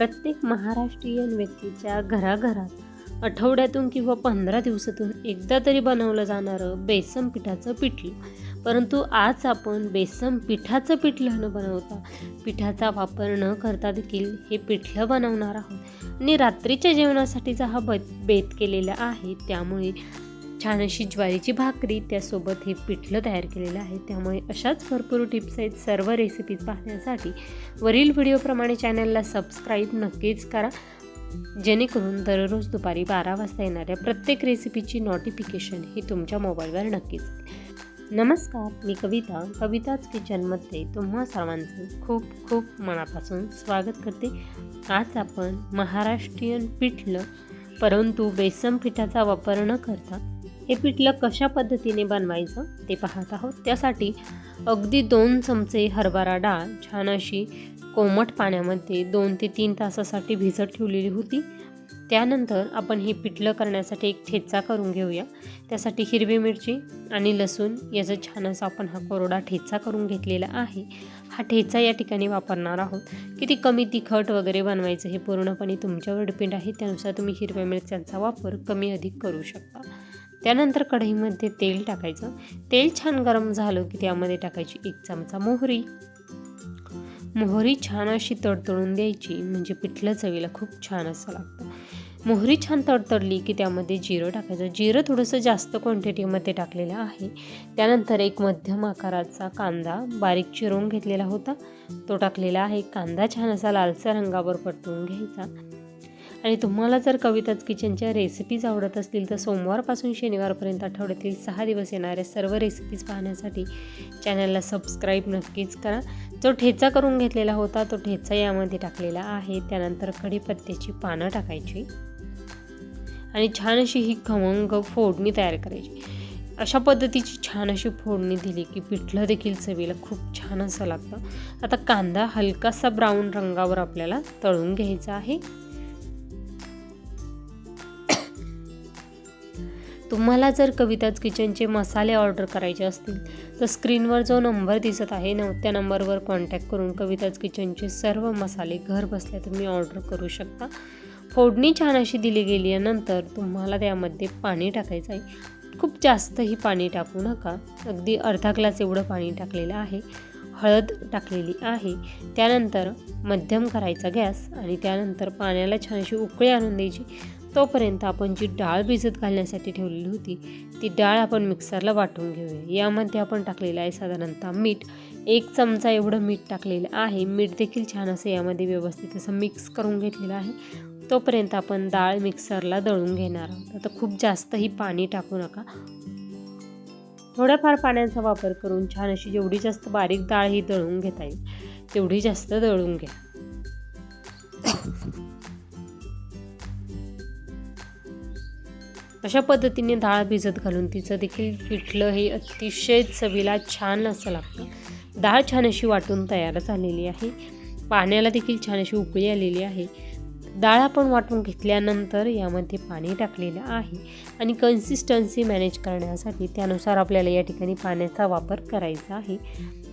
प्रत्येक महाराष्ट्रीयन व्यक्तीच्या घराघरात आठवड्यातून किंवा पंधरा दिवसातून एकदा तरी बनवलं जाणारं बेसन पिठाचं पिठलं परंतु आज आपण बेसन पिठाचं पिठलं न बनवता. पिठाचा वापर न करता देखील हे पिठलं बनवणार आहोत. आणि रात्रीच्या जेवणासाठीचा हा ब बेत केलेला आहे त्यामुळे छान अशी ज्वारीची भाकरी त्यासोबत हे पिठलं तयार केलेलं आहे. त्यामुळे अशाच भरपूर टिप्स आहेत सर्व रेसिपीज पाहण्यासाठी. वरील व्हिडिओप्रमाणे चॅनलला सबस्क्राईब नक्कीच करा. जेणेकरून दररोज दुपारी बारा वाजता येणाऱ्या प्रत्येक रेसिपीची नोटिफिकेशन ही तुमच्या मोबाईलवर नक्कीच नमस्कार मी कविता. कविताच किचनमध्ये तुम्हा सर्वांचं खूप खूप मनापासून स्वागत करते. आज आपण महाराष्ट्रीयन पिठलं परंतु बेसन पिठाचा वापर न करता हे पिठलं कशा पद्धतीने बनवायचं ते पाहत आहोत. त्यासाठी अगदी दोन चमचे हरभरा डाळ छान अशी कोमट पाण्यामध्ये दोन ते तीन तासासाठी भिजत ठेवलेली होती. त्यानंतर आपण हे पिठलं करण्यासाठी एक ठेचा करून घेऊया. त्यासाठी हिरवी मिरची आणि लसूण याचा छान असा आपण हा कोरडा ठेचा करून घेतलेला आहे. हा ठेचा या ठिकाणी वापरणार आहोत. किती कमी तिखट वगैरे बनवायचं हे पूर्णपणे तुमच्यावर डिपेंड आहे. त्यानुसार तुम्ही हिरव्या मिरच्यांचा वापर कमी अधिक करू शकता. त्यानंतर कढईमध्ये तेल टाकायचं. तेल छान गरम झालं की त्यामध्ये टाकायची एक चमचा मोहरी. मोहरी छान अशी तडतडून द्यायची म्हणजे पिठलं चवीला खूप छान असं लागतं. मोहरी छान तडतडली की त्यामध्ये जिरं टाकायचं. जिरं थोडंसं जास्त क्वांटिटीमध्ये टाकलेलं आहे. त्यानंतर एक मध्यम आकाराचा कांदा बारीक चिरून घेतलेला होता. तो टाकलेला आहे. कांदा छान असा लालसा रंगावर परतवून घ्यायचा. आणि तुम्हाला जर कविताच किचनच्या रेसिपीज आवडत असतील तर सोमवारपासून शनिवारपर्यंत आठवड्यातील सहा दिवस येणाऱ्या सर्व रेसिपीज पाहण्यासाठी चॅनलला सबस्क्राईब नक्कीच करा. जो ठेचा करून घेतलेला होता तो ठेचा यामध्ये टाकलेला आहे. त्यानंतर कढीपत्त्याची पानं टाकायची आणि छान अशी ही खमंग फोडणी तयार करायची. अशा पद्धतीची छान अशी फोडणी दिली की पिठलं देखील चवीला खूप छान असं लागतं. आता कांदा हलकासा ब्राऊन रंगावर आपल्याला तळून घ्यायचा आहे. तुम्हाला जर कविताज किचनचे मसाले ऑर्डर करायचे असतील तर स्क्रीनवर जो नंबर दिसत आहे न त्या नंबरवर कॉन्टॅक्ट करून कविताज किचनचे सर्व मसाले घर बसल्या तुम्ही ऑर्डर करू शकता. फोडणी छान अशी दिली गेली नंतर तुम्हाला त्यामध्ये पाणी टाकायचं आहे. खूप जास्तही पाणी टाकू नका. अगदी अर्धा ग्लास एवढं पाणी टाकलेलं आहे. हळद टाकलेली आहे. त्यानंतर मध्यम करायचा गॅस आणि त्यानंतर पाण्याला छान अशी उकळी आणून द्यायची. तोपर्यंत आपण जी डाळ भिजत घालण्यासाठी ठेवलेली होती ती डाळ आपण मिक्सरला वाटून घेऊया. यामध्ये आपण टाकलेलं आहे साधारणतः मीठ. एक चमचा एवढं मीठ टाकलेलं आहे. मीठ देखील छान असं यामध्ये व्यवस्थित असं मिक्स करून घेतलेलं आहे. तोपर्यंत आपण डाळ मिक्सरला दळून घेणार आहोत. आता खूप जास्तही पाणी टाकू नका. थोड्याफार पाण्याचा वापर करून छान अशी जेवढी जास्त बारीक डाळ ही दळून घेता येईल तेवढी जास्त दळून घ्या. अशा पद्धतीने डाळ भिजत घालून तिचं देखील पिठलं हे अतिशय चवीला छान असं लागतं. डाळ छान अशी वाटून तयार झालेली आहे. पाण्याला देखील छान अशी उकळी आलेली आहे. डाळ आपण वाटून घेतल्यानंतर यामध्ये पाणी टाकलेलं आहे आणि कन्सिस्टन्सी मॅनेज करण्यासाठी त्यानुसार आपल्याला या ठिकाणी पाण्याचा वापर करायचा आहे.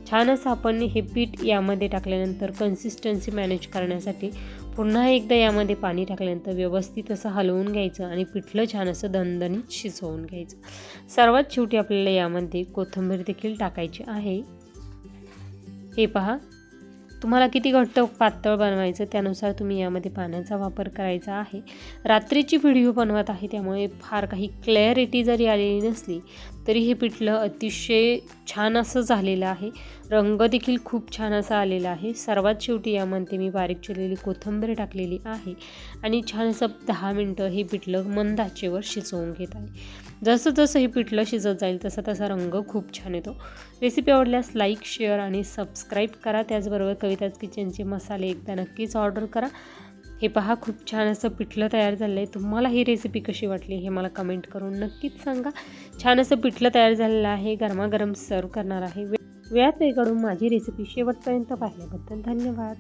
छान असं आपण हे पीठ यामध्ये टाकल्यानंतर कन्सिस्टन्सी मॅनेज करण्यासाठी पुन्हा एकदा यामध्ये पाणी टाकल्यानंतर व्यवस्थित असं हलवून घ्यायचं आणि पिठलं छान असं दणदणीत शिजवून घ्यायचं. सर्वात शेवटी आपल्याला यामध्ये कोथिंबीर देखील टाकायची आहे. हे पहा तुम्हाला किती घट्ट पातळ बनवायचं त्यानुसार तुम्ही यामध्ये पाण्याचा वापर करायचा आहे. रात्रीची व्हिडिओ बनवत आहे त्यामुळे फार काही क्लॅरिटी जरी आलेली नसली तरी हे पिठलं अतिशय छान असं झालेलं आहे. रंग देखील खूप छान असा आलेला आहे. सर्वात शेवटी यामध्ये मी बारीक चिरलेली कोथिंबीर टाकलेली आहे आणि छान असं दहा मिनटं हे पिठलं मंद आचेवर शिजवून घेत आहे. जसं जसं हे पिठलं शिजत जाईल तसा तसा रंग खूप छान येतो. रेसिपी आवडल्यास लाईक शेअर आणि सबस्क्राईब करा. त्याचबरोबर कविताज किचनचे मसाले एकदा नक्कीच ऑर्डर करा. हे पहा खूप छान असं पिठलं तयार झालं आहे तुम्हाला ही रेसिपी कशी वाटली हे मला कमेंट करून नक्कीच सांगा. छान असं पिठलं तयार झालेलं आहे. गरमागरम सर्व करणार आहे. वेळात वेळ काढून माझी रेसिपी शेवटपर्यंत पाहिल्याबद्दल धन्यवाद.